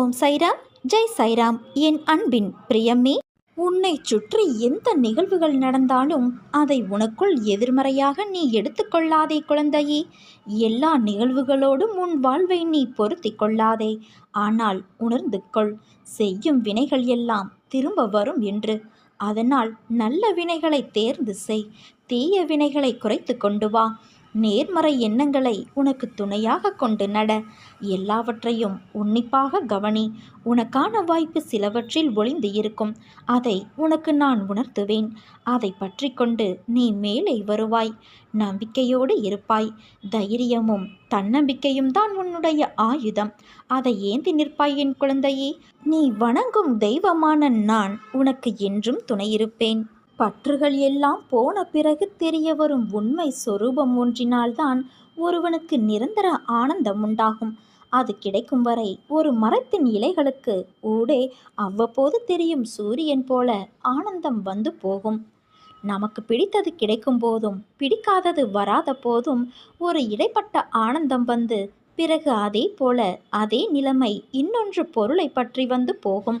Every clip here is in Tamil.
ஓம் சைராம். ஜெய் சைராம் என் அன்பின் பிரியமே. உன்னை சுற்றி எந்த நிகழ்வுகள் நடந்தாலும் அதை உனக்குள் எதிர்மறையாக நீ எடுத்துக்கொள்ளாதே குழந்தையே. எல்லா நிகழ்வுகளோடும் உன் வாழ்வை நீ பொருத்தி கொள்ளாதே. ஆனால் உணர்ந்து கொள் செய்யும் வினைகள் எல்லாம் திரும்ப வரும் என்று. அதனால் நல்ல வினைகளை தேர்ந்து செய் தீய வினைகளை குறைத்து கொண்டு வா. நேர்மறை எண்ணங்களை உனக்கு துணையாக கொண்டு நட. எல்லாவற்றையும் உன்னிப்பாக கவனி. உனக்கான வாய்ப்பு சிலவற்றில் ஒளிந்து இருக்கும். அதை உனக்கு நான் உணர்த்துவேன். அதை பற்றி கொண்டு நீ மேலே வருவாய். நம்பிக்கையோடு இருப்பாய். தைரியமும் தன்னம்பிக்கையும் தான் உன்னுடைய ஆயுதம். அதை ஏந்தி நிற்பாய் என் குழந்தையே. நீ வணங்கும் தெய்வமான நான் உனக்கு என்றும் துணையிருப்பேன் பற்றுகள் எல்லாம் போன பிறகு தெரிய வரும் உண்மை சொரூபம் ஒன்றினால்தான் ஒருவனுக்கு நிரந்தர ஆனந்தம் உண்டாகும். அது கிடைக்கும் வரை ஒரு மரத்தின் இலைகளுக்கு ஊடே அவ்வப்போது தெரியும் சூரியன் போல ஆனந்தம் வந்து போகும். நமக்கு பிடித்தது கிடைக்கும் போதும் பிடிக்காதது வராத போதும் ஒரு இடைப்பட்ட ஆனந்தம் வந்து பிறகு அதே போல அதே நிலைமை இன்னொன்று பொருளை பற்றி வந்து போகும்.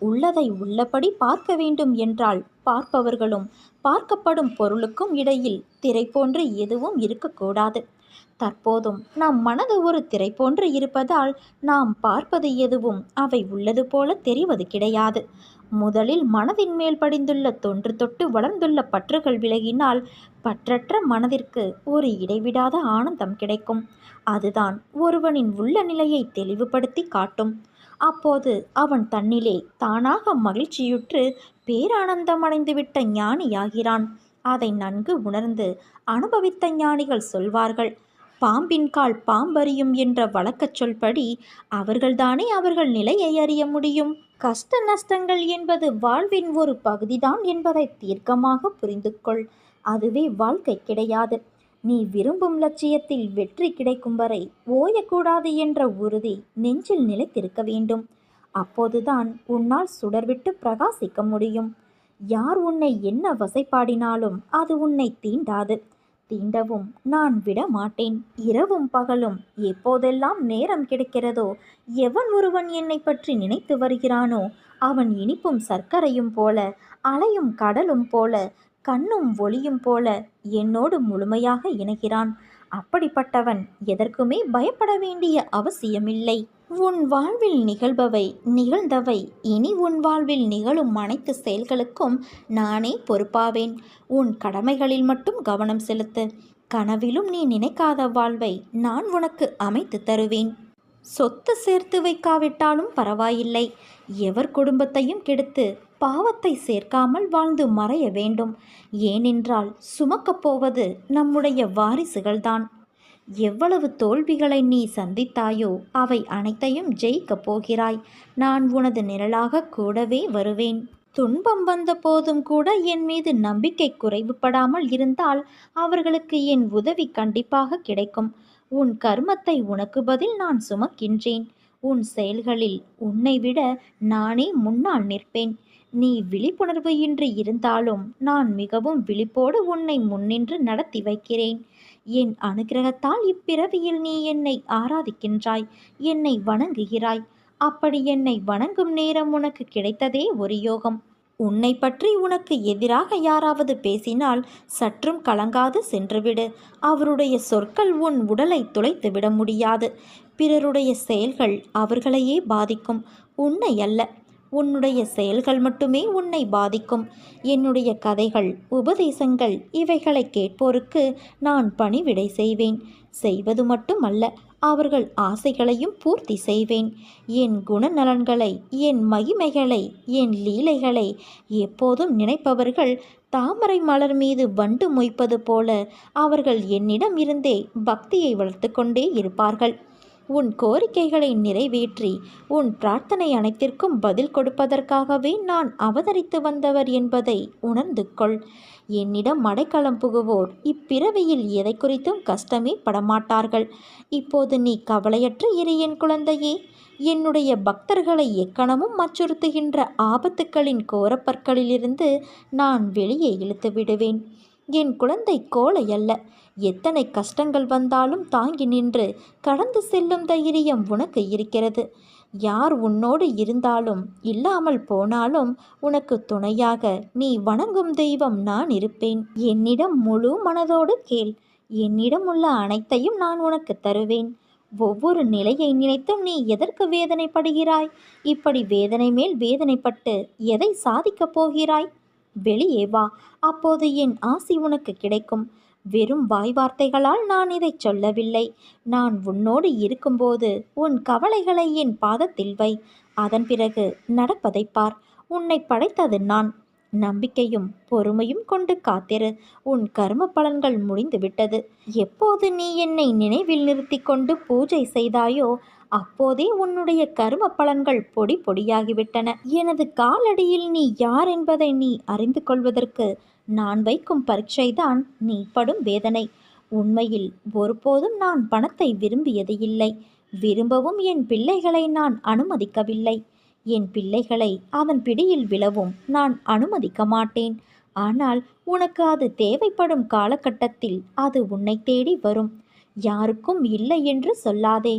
உள்ளதை உள்ளபடி பார்க்க வேண்டும் என்றால் பார்ப்பவர்களும். பார்க்கப்படும் பொருளுக்கும் இடையில் திரை போன்று எதுவும் இருக்கக்கூடாது. தற்போதும் நம் மனது ஒரு திரை போன்று இருப்பதால் நாம் பார்ப்பது எதுவும் அவை உள்ளது போல தெரிவது கிடையாது. முதலில் மனதின் மேல் படிந்துள்ள தொன்று தொட்டு வளர்ந்துள்ள பற்றுகள் விலகினால் பற்றற்ற மனதிற்கு ஒரு இடைவிடாத ஆனந்தம் கிடைக்கும். அதுதான் ஒருவனின் உள்ள நிலையை தெளிவுபடுத்தி காட்டும். அப்போது அவன் தன்னிலே தானாக மகிழ்ச்சியுற்று பேரானந்தம் அடைந்துவிட்ட ஞானியாகிறான். அதை நன்கு உணர்ந்து அனுபவித்த ஞானிகள் சொல்வார்கள் பாம்பின் கால் பாம்பறியும் என்ற வழக்கச் சொல்படி அவர்கள்தானே அவர்கள் நிலையை அறிய முடியும்? கஷ்ட நஷ்டங்கள் என்பது வாழ்வின் ஒரு பகுதிதான் என்பதை தீர்க்கமாக புரிந்து கொள் அதுவே வாழ்க்கை கிடையாது. நீ விரும்பும் லட்சியத்தில் வெற்றி கிடைக்கும் வரை ஓயக்கூடாது என்ற உறுதி நெஞ்சில் நிலைத்திருக்க வேண்டும். அப்போதுதான் உன்னால் சுடர்விட்டு பிரகாசிக்க முடியும். யார் உன்னை என்ன வசைப்பாடினாலும் அது உன்னை தீண்டாது. தீண்டவும் நான் விட மாட்டேன். இரவும் பகலும் எப்போதெல்லாம் நேரம் கிடைக்கிறதோ எவன் ஒருவன் என்னை பற்றி நினைத்து வருகிறானோ அவன் இனிப்பும் சர்க்கரையும் போல அலையும் கடலும் போல கண்ணும் ஒளியும் போல என்னோடு முழுமையாக இணைகிறான். அப்படிப்பட்டவன் எதற்குமே பயப்பட வேண்டிய அவசியமில்லை. உன் வாழ்வில் நிகழ்பவை நிகழ்ந்தவை. இனி உன் வாழ்வில் நிகழும் அனைத்து செயல்களுக்கும் நானே பொறுப்பாவேன். உன் கடமைகளில் மட்டும் கவனம் செலுத்து. கனவிலும் நீ நினைக்காத வாழ்வை நான் உனக்கு அமைத்து தருவேன். சொத்து சேர்த்து வைக்காவிட்டாலும் பரவாயில்லை. எவர் குடும்பத்தையும் கெடுத்து பாவத்தை சேர்க்காமல் வாழ்ந்து மறைய வேண்டும். ஏனென்றால் சுமக்கப் போவது நம்முடைய வாரிசுகள்தான். எவ்வளவு தோல்விகளை நீ சந்தித்தாயோ அவை அனைத்தையும் ஜெயிக்கப் போகிறாய். நான் உனது நிழலாக கூடவே வருவேன். துன்பம் வந்த போதும் கூட என் மீது நம்பிக்கை குறைவுபடாமல் இருந்தால் அவர்களுக்கு என் உதவி கண்டிப்பாக கிடைக்கும். உன் கர்மத்தை உனக்கு பதில் நான் சுமக்கின்றேன். உன் செயல்களில் உன்னை விட நானே முன்னால் நிற்பேன். நீ விழிப்புணர்வு இன்றி இருந்தாலும் நான் மிகவும் விழிப்போடு உன்னை முன்னின்று நடத்தி வைக்கிறேன். என் அனுகிரகத்தால் இப்பிறவியில் நீ என்னை ஆராதிக்கின்றாய் என்னை வணங்குகிறாய். அப்படி என்னை வணங்கும் நேரம் உனக்கு கிடைத்ததே ஒரு யோகம். உன்னை பற்றி உனக்கு எதிராக யாராவது பேசினால் சற்றும் கலங்காது சென்றுவிடு. அவருடைய சொற்கள் உன் உடலை துளைத்து விட முடியாது. பிறருடைய செயல்கள் அவர்களையே பாதிக்கும். உன்னை அல்ல. உன்னுடைய செயல்கள் மட்டுமே உன்னை பாதிக்கும். என்னுடைய கதைகள் உபதேசங்கள் இவைகளை கேட்போருக்கு நான் பணிவிடை செய்வேன். செய்வது மட்டுமல்ல அவர்கள் ஆசைகளையும் பூர்த்தி செய்வேன். என் குணநலன்களை என் மகிமைகளை என் லீலைகளை எப்போதும் நினைப்பவர்கள் தாமரை மலர் மீது வண்டு மொய்ப்பது போல அவர்கள் என்னிடம் இருந்தே பக்தியை வளர்த்து கொண்டே இருப்பார்கள். உன் கோரிக்கைகளை நிறைவேற்றி உன் பிரார்த்தனை அனைத்திற்கும் பதில் கொடுப்பதற்காகவே நான் அவதரித்து வந்தவர் என்பதை உணர்ந்து கொள். என்னிடம் மடைக்கலம் புகுவோர் இப்பிறவியில் எதை குறித்தும் கஷ்டமே படமாட்டார்கள். இப்போது நீ கவலையற்று இரு என் குழந்தையே. என்னுடைய பக்தர்களை எக்கணமும் அச்சுறுத்துகின்ற ஆபத்துக்களின் கோரப்பற்களிலிருந்து நான் வெளியே இழுத்து விடுவேன் என் குழந்தை கோழை அல்ல. எத்தனை கஷ்டங்கள் வந்தாலும் தாங்கி நின்று கடந்து செல்லும் தைரியம் உனக்கு இருக்கிறது. யார் உன்னோடு இருந்தாலும் இல்லாமல் போனாலும் உனக்கு துணையாக நீ வணங்கும் தெய்வம் நான் இருப்பேன். என்னிடம் முழு மனதோடு கேள். என்னிடம் உள்ள அனைத்தையும் நான் உனக்கு தருவேன். ஒவ்வொரு நிலையை நினைத்தும் நீ எதற்கு வேதனைப்படுகிறாய்? இப்படி வேதனை மேல் வேதனைப்பட்டு எதை சாதிக்கப் போகிறாய்? வெளியே வா அப்போது என் ஆசி உனக்கு கிடைக்கும். வெறும் வாய் வார்த்தைகளால் நான் இதை சொல்லவில்லை. நான் உன்னோடு இருக்கும்போது உன் கவலைகளை என் பாதத்தில் வை. அதன் பிறகு நடப்பதை பார். உன்னை படைத்தது நான். நம்பிக்கையும் பொறுமையும் கொண்டு காத்திரு. உன் கர்ம பலன்கள் முடிந்துவிட்டது. எப்போது நீ என்னை நினைவில் நிறுத்தி கொண்டு பூஜை செய்தாயோ அப்போதே உன்னுடைய கரும பலன்கள் பொடி பொடியாகிவிட்டன. எனது காலடியில் நீ யார் என்பதை நீ அறிந்து கொள்வதற்கு நான் வைக்கும் பரீட்சைதான் நீ படும் வேதனை. உண்மையில் ஒருபோதும் நான் பணத்தை விரும்பியது இல்லை. விரும்பவும் என் பிள்ளைகளை நான் அனுமதிக்கவில்லை. என் பிள்ளைகளை அவன் பிடியில் விழவும் நான் அனுமதிக்க மாட்டேன். ஆனால் உனக்கு அது தேவைப்படும் காலகட்டத்தில் அது உன்னை தேடி வரும். யாருக்கும் இல்லை என்று சொல்லாதே.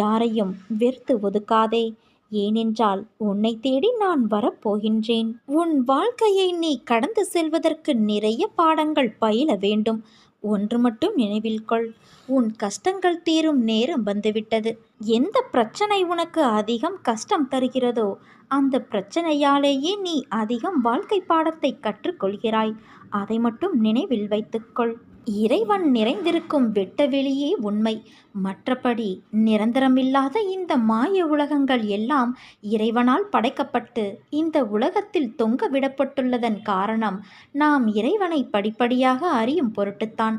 யாரையும் வெறுத்து ஒதுக்காதே. ஏனென்றால் உன்னை தேடி நான் வரப்போகின்றேன். உன் வாழ்க்கையை நீ கடந்து செல்வதற்கு நிறைய பாடங்கள் பயில வேண்டும். ஒன்று மட்டும் நினைவில் கொள். உன் கஷ்டங்கள் தீரும் நேரம் வந்துவிட்டது. எந்த பிரச்சனை உனக்கு அதிகம் கஷ்டம் தருகிறதோ அந்த பிரச்சனையாலேயே நீ அதிகம் வாழ்க்கை பாடத்தை கற்றுக்கொள்கிறாய். அதை மட்டும் நினைவில் வைத்துக்கொள் இறைவன் நிறைந்திருக்கும் வெட்டவெளியே உண்மை. மற்றபடி நிரந்தரமில்லாத இந்த மாய உலகங்கள் எல்லாம் இறைவனால் படைக்கப்பட்டு இந்த உலகத்தில் தொங்க விடப்பட்டுள்ளதன் காரணம் நாம் இறைவனை படிப்படியாக அறியும் பொருட்டுத்தான்.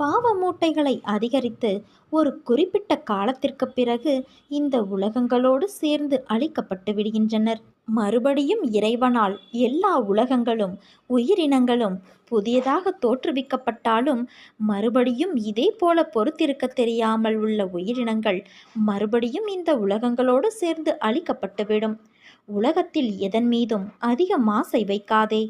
பாவ மூட்டைகளை அதிகரித்து ஒரு குறிப்பிட்ட காலத்திற்கு பிறகு இந்த உலகங்களோடு சேர்ந்து அழிக்கப்பட்டு விடுகின்றனர். மறுபடியும் இறைவனால் எல்லா உலகங்களும் உயிரினங்களும் புதியதாக தோற்றுவிக்கப்பட்டாலும் மறுபடியும் இதே போல பொறுத்திருக்க தெரியாமல் உள்ள உயிரினங்கள் மறுபடியும் இந்த உலகங்களோடு சேர்ந்து அழிக்கப்பட்டுவிடும் உலகத்தில் எதன் மீதும் அதிக மாசை வைக்காதே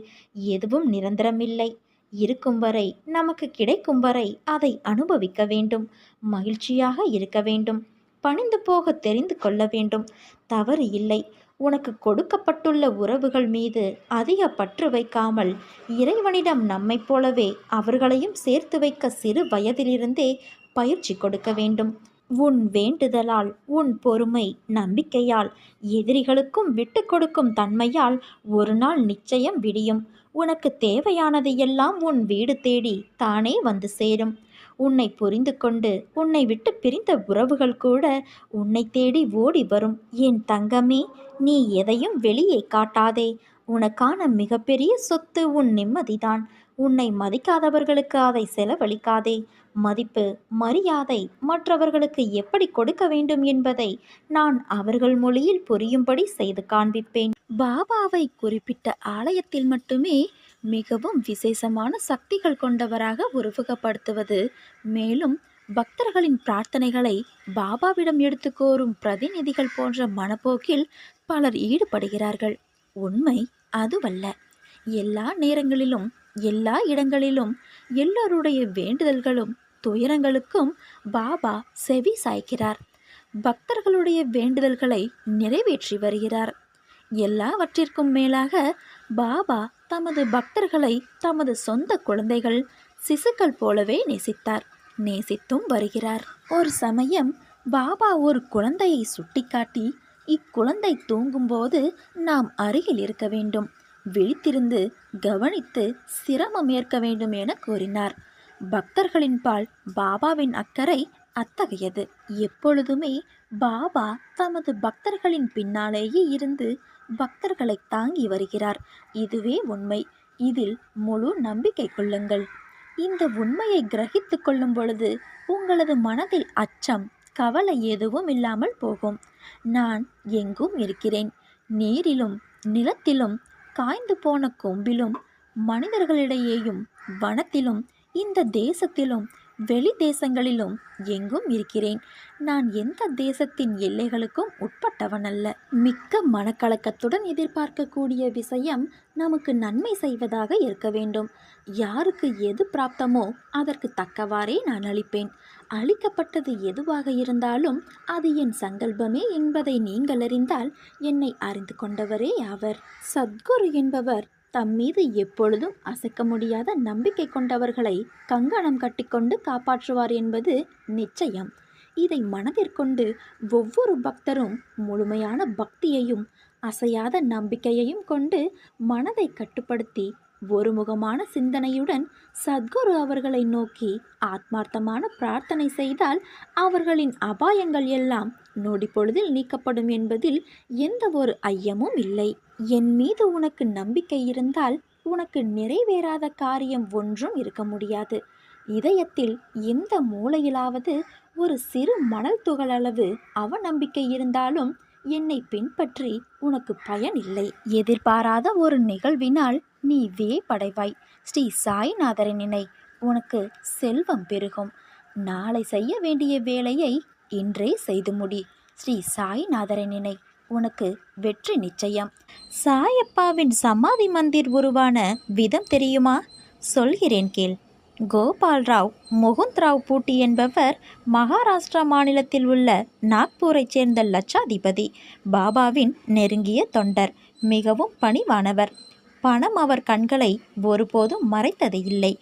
எதுவும் நிரந்தரமில்லை. இருக்கும் வரை நமக்கு கிடைக்கும் வரை அதை அனுபவிக்க வேண்டும். மகிழ்ச்சியாக இருக்க வேண்டும். பணிந்து போக தெரிந்து கொள்ள வேண்டும். தவறு இல்லை. உனக்கு கொடுக்கப்பட்டுள்ள உறவுகள் மீது அதிக பற்று வைக்காமல் இறைவனிடம் நம்மைப் போலவே அவர்களையும் சேர்த்து வைக்க சிறு வயதிலிருந்தே பயிற்சி கொடுக்க வேண்டும். உன் வேண்டுதலால் உன் பொறுமை நம்பிக்கையால் எதிரிகளுக்கும் விட்டு கொடுக்கும் தன்மையால் ஒரு நாள் நிச்சயம் விடியும். உனக்கு தேவையானது எல்லாம் உன் வீடு தேடி தானே வந்து சேரும். உன்னை புரிந்து கொண்டு உன்னை விட்டு பிரிந்த உறவுகள் கூட உன்னை தேடி ஓடி வரும். என் தங்கமே நீ எதையும் வெளியே காட்டாதே. உனக்கான மிகப்பெரிய சொத்து உன் நிம்மதிதான். உன்னை மதிக்காதவர்களுக்கு அதை செலவழிக்காதே. மதிப்பு மரியாதை மற்றவர்களுக்கு எப்படி கொடுக்க வேண்டும் என்பதை நான் அவர்கள் மொழியில் புரியும்படி செய்து காண்பிப்பேன். பாபாவை குறிப்பிட்ட ஆலயத்தில் மட்டுமே மிகவும் விசேஷமான சக்திகள் கொண்டவராக உருவகப்படுத்துவது மேலும் பக்தர்களின் பிரார்த்தனைகளை பாபாவிடம் எடுத்து கோரும் பிரதிநிதிகள் போன்ற மனப்போக்கில் பலர் ஈடுபடுகிறார்கள். உண்மை அதுவல்ல. எல்லா நேரங்களிலும் எல்லா இடங்களிலும் எல்லோருடைய வேண்டுதல்களும் துயரங்களுக்கும் பாபா செவி சாய்க்கிறார். பக்தர்களுடைய வேண்டுதல்களை நிறைவேற்றி வருகிறார். எல்லாவற்றிற்கும் மேலாக பாபா தமது பக்தர்களை தமது சொந்த குழந்தைகள் சிசுக்கள் போலவே நேசித்தார். நேசித்தும் வருகிறார். ஒரு சமயம் பாபா ஒரு குழந்தையை சுட்டிக்காட்டி இக்குழந்தை தூங்கும்போது நாம் அருகில் இருக்க வேண்டும். விழித்திருந்து கவனித்து சிரமம் ஏற்க வேண்டும் என கூறினார். பக்தர்களின் பால் பாபாவின் அக்கறை அத்தகையது. எப்பொழுதுமே பாபா தமது பக்தர்களின் பின்னாலேயே இருந்து பக்தர்களை தாங்கி வருகிறார். இதுவே உண்மை. இதில் முழு நம்பிக்கை கொள்ளுங்கள். இந்த உண்மையை கிரகித்து கொள்ளும் பொழுது உங்களது மனதில் அச்சம் கவலை எதுவும் இல்லாமல் போகும். நான் எங்கும் இருக்கிறேன். நீரிலும் நிலத்திலும் காய்ந்து போன கொம்பிலும் மனிதர்களிடையேயும் வனத்திலும் இந்த தேசத்திலும் வெளி தேசங்களிலும் எங்கும் இருக்கிறேன். நான் எந்த தேசத்தின் எல்லைகளுக்கும் உட்பட்டவன் அல்ல மிக்க மனக்கலக்கத்துடன் எதிர்பார்க்கக்கூடிய விஷயம் நமக்கு நன்மை செய்வதாக இருக்க வேண்டும். யாருக்கு எது பிராப்தமோ அதற்கு தக்கவாறே நான் அளிப்பேன். அளிக்கப்பட்டது எதுவாக இருந்தாலும் அது என் சங்கல்பமே என்பதை நீங்கள் அறிந்தால் என்னை அறிந்து கொண்டவரே அவர் சத்குரு என்பவர் தம் மீது எப்பொழுதும் அசைக்க முடியாத நம்பிக்கை கொண்டவர்களை கங்கணம் கட்டிக்கொண்டு காப்பாற்றுவார் என்பது நிச்சயம். இதை மனதிற்கொண்டு ஒவ்வொரு பக்தரும் முழுமையான பக்தியையும் அசையாத நம்பிக்கையையும் கொண்டு மனதை கட்டுப்படுத்தி ஒருமுகமான சிந்தனையுடன் சத்குரு அவர்களை நோக்கி ஆத்மார்த்தமான பிரார்த்தனை செய்தால் அவர்களின் அபாயங்கள் எல்லாம் நொடி பொழுதில் நீக்கப்படும் என்பதில் எந்த ஒரு ஐயமும் இல்லை. என் மீது உனக்கு நம்பிக்கை இருந்தால் உனக்கு நிறைவேறாத காரியம் ஒன்றும் இருக்க முடியாது. இதயத்தில் எந்த மூலையிலாவது ஒரு சிறு மணல் துகளளவு அவநம்பிக்கை இருந்தாலும் என்னை பின்பற்றி உனக்கு பயன் இல்லை. எதிர்பாராத ஒரு நிகழ்வினால் நீ வேப்படைவாய் ஸ்ரீ சாய்நாதரை நினை உனக்கு செல்வம் பெருகும். நாளை செய்ய வேண்டிய வேலையை இன்றே செய்து முடி. ஸ்ரீ சாய்நாதரை நினை உனக்கு வெற்றி நிச்சயம். சாயப்பாவின் சமாதி மந்திர் உருவான விதம் தெரியுமா? சொல்கிறேன் கேள். கோபால் ராவ் முகுந்த் ராவ் பூட்டி என்பவர் மகாராஷ்டிரா மாநிலத்தில் உள்ள நாக்பூரைச் சேர்ந்த லட்சாதிபதி. பாபாவின் நெருங்கிய தொண்டர் மிகவும் பணிவானவர். பணம் அவர் கண்களை ஒருபோதும் மறைத்தது இல்லை.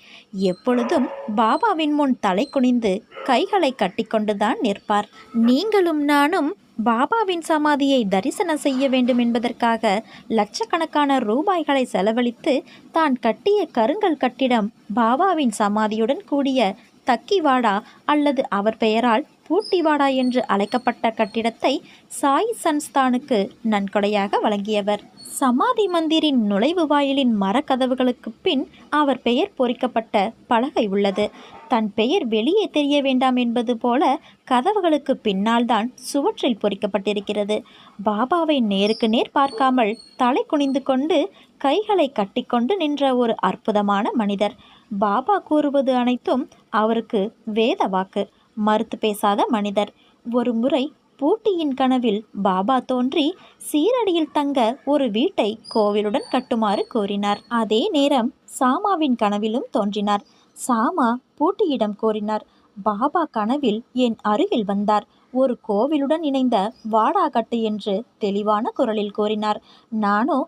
எப்பொழுதும் பாபாவின் முன் தலை குனிந்து கைகளை கட்டிக்கொண்டுதான் நிற்பார். நீங்களும் நானும் பாபாவின் சமாதியை தரிசனம் செய்ய வேண்டும் என்பதற்காக லட்சக்கணக்கான ரூபாய்களை செலவழித்து தான் கட்டிய கருங்கல் கட்டிடம் பாபாவின் சமாதியுடன் கூடிய தக்கிவாடா அல்லது அவர் பெயரால் பூட்டிவாடா என்று அழைக்கப்பட்ட கட்டிடத்தை சாய் சன்ஸ்தானுக்கு நன்கொடையாக வழங்கியவர். சமாதி மந்திரின் நுழைவு வாயிலின் மரக்கதவுகளுக்கு பின் அவர் பெயர் பொறிக்கப்பட்ட பலகை உள்ளது. தன் பெயர் வெளியே தெரிய வேண்டாம் என்பது போல கதவுகளுக்கு பின்னால் தான் சுவற்றில் பொறிக்கப்பட்டிருக்கிறது. பாபாவை நேருக்கு நேர் பார்க்காமல் தலை குனிந்து கொண்டு கைகளை கட்டிக்கொண்டு நின்ற ஒரு அற்புதமான மனிதர். பாபா கூறுவது அனைத்தும் அவருக்கு வேத வாக்கு. மறுத்து பேசாத மனிதர். ஒரு முறை பூட்டியின் கனவில் பாபா தோன்றி சீரடியில் தங்க ஒரு வீட்டை கோவிலுடன் கட்டுமாறு கோரினார். அதே நேரம் சாமாவின் கனவிலும் தோன்றினார். சாமா பூட்டியிடம் கோரினார். பாபா கனவில் என் அருகில் வந்தார். ஒரு கோவிலுடன் இணைந்த வாடாகட்டு என்று தெளிவான குரலில் கூறினார் நானோ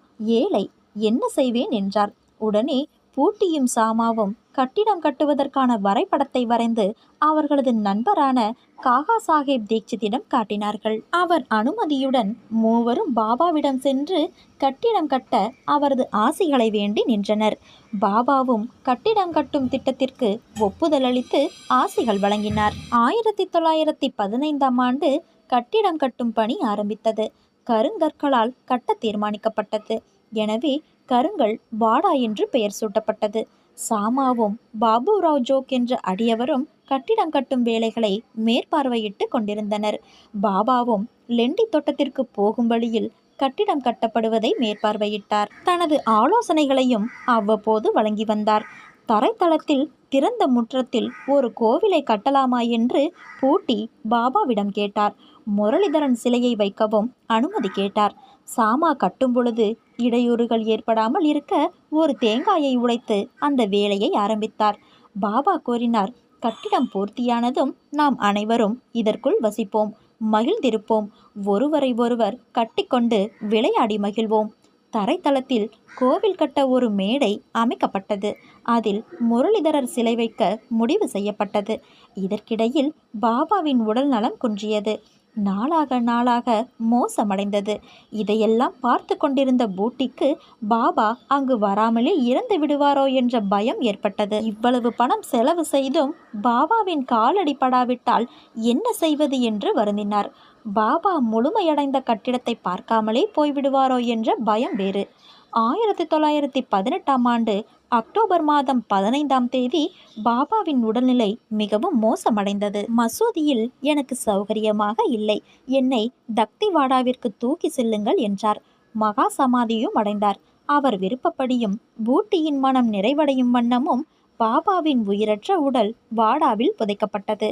ஏழை என்ன செய்வேன்? என்றார். உடனே பூட்டியும் சாமாவும் கட்டிடம் கட்டுவதற்கான வரைபடத்தை வரைந்து அவர்களது நண்பரான காகா சாஹேப் தீட்சித்திடம் காட்டினார்கள். அவர் அனுமதியுடன் மூவரும் பாபாவிடம் சென்று கட்டிடம் கட்ட அவரது ஆசிகளை வேண்டி நின்றனர். பாபாவும் கட்டிடம் கட்டும் திட்டத்திற்கு ஒப்புதல் அளித்து ஆசிகள் வழங்கினார். ஆயிரத்தி தொள்ளாயிரத்தி பதினைந்தாம் ஆண்டு கட்டிடம் கட்டும் பணி ஆரம்பித்தது. கருங்கற்களால் கட்ட தீர்மானிக்கப்பட்டது. எனவே கருங்கல் வாடா என்று பெயர் சூட்டப்பட்டது. சாமாவும் பாபு ராவ் ஜோக் என்ற அடியவரும் கட்டிடம் கட்டும் வேலைகளை மேற்பார்வையிட்டு கொண்டிருந்தனர். பாபாவும் லெண்டி தோட்டத்திற்கு போகும் வழியில் கட்டிடம் கட்டப்படுவதை மேற்பார்வையிட்டார். தனது ஆலோசனைகளையும் அவ்வப்போது வழங்கி வந்தார். தரைத்தளத்தில் திறந்த முற்றத்தில் ஒரு கோவிலை கட்டலாமா என்று பூட்டி பாபாவிடம் கேட்டார். முரளிதரன் சிலையை வைக்கவும் அனுமதி கேட்டார். சாமா கட்டும் பொழுது இடையூறுகள் ஏற்படாமல் இருக்க ஒரு தேங்காயை உடைத்து அந்த வேலையை ஆரம்பித்தார். பாபா கூறினார் கட்டிடம் பூர்த்தியானதும் நாம் அனைவரும் இதற்குள் வசிப்போம் மகிழ்ந்திருப்போம். ஒருவரை ஒருவர் கட்டிக்கொண்டு விளையாடி மகிழ்வோம். தரைத்தளத்தில் கோவில் கட்ட ஒரு மேடை அமைக்கப்பட்டது. அதில் முரளிதரர் சிலை வைக்க முடிவு செய்யப்பட்டது. இதற்கிடையில் பாபாவின் உடல் நலம் குன்றியது. நாளாக நாளாக மோசமடைந்தது. இதையெல்லாம் பார்த்து கொண்டிருந்த பூட்டிக்கு பாபா அங்கு வராமலே இறந்து விடுவாரோ என்ற பயம் ஏற்பட்டது. இவ்வளவு பணம் செலவு செய்தும் பாபாவின் காலடி படாவிட்டால் என்ன செய்வது? என்று வருந்தினார். பாபா முழுமையடைந்த கட்டிடத்தை பார்க்காமலே போய்விடுவாரோ என்ற பயம் வேறு. ஆயிரத்தி தொள்ளாயிரத்தி பதினெட்டாம் ஆண்டு அக்டோபர் மாதம் பதினைந்தாம் தேதி பாபாவின் உடல்நிலை மிகவும் மோசமடைந்தது. மசூதியில் எனக்கு சௌகரியமாக இல்லை. என்னை தக்திவாடாவிற்கு தூக்கி செல்லுங்கள் என்றார். மகா சமாதியும் அடைந்தார். அவர் விருப்பப்படியும் பூட்டியின் மனம் நிறைவடையும் வண்ணமும் பாபாவின் உயிரற்ற உடல் வாடாவில் புதைக்கப்பட்டது.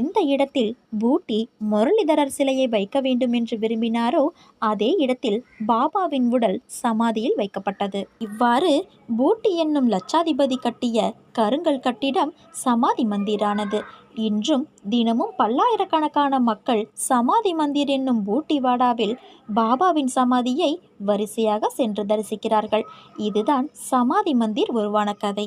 எந்த இடத்தில் பூட்டி முரளிதரர் சிலையை வைக்க வேண்டும் என்று விரும்பினாரோ அதே இடத்தில் பாபாவின் உடல் சமாதியில் வைக்கப்பட்டது. இவ்வாறு பூட்டி என்னும் லட்சாதிபதி கட்டிய கருங்கல் கட்டிடம் சமாதி மந்திரானது. இன்றும் தினமும் பல்லாயிரக்கணக்கான மக்கள் சமாதி மந்திர் என்னும் பூட்டி வாடாவில் பாபாவின் சமாதியை வரிசையாக சென்று தரிசிக்கிறார்கள். இதுதான் சமாதி மந்திர் உருவான கதை.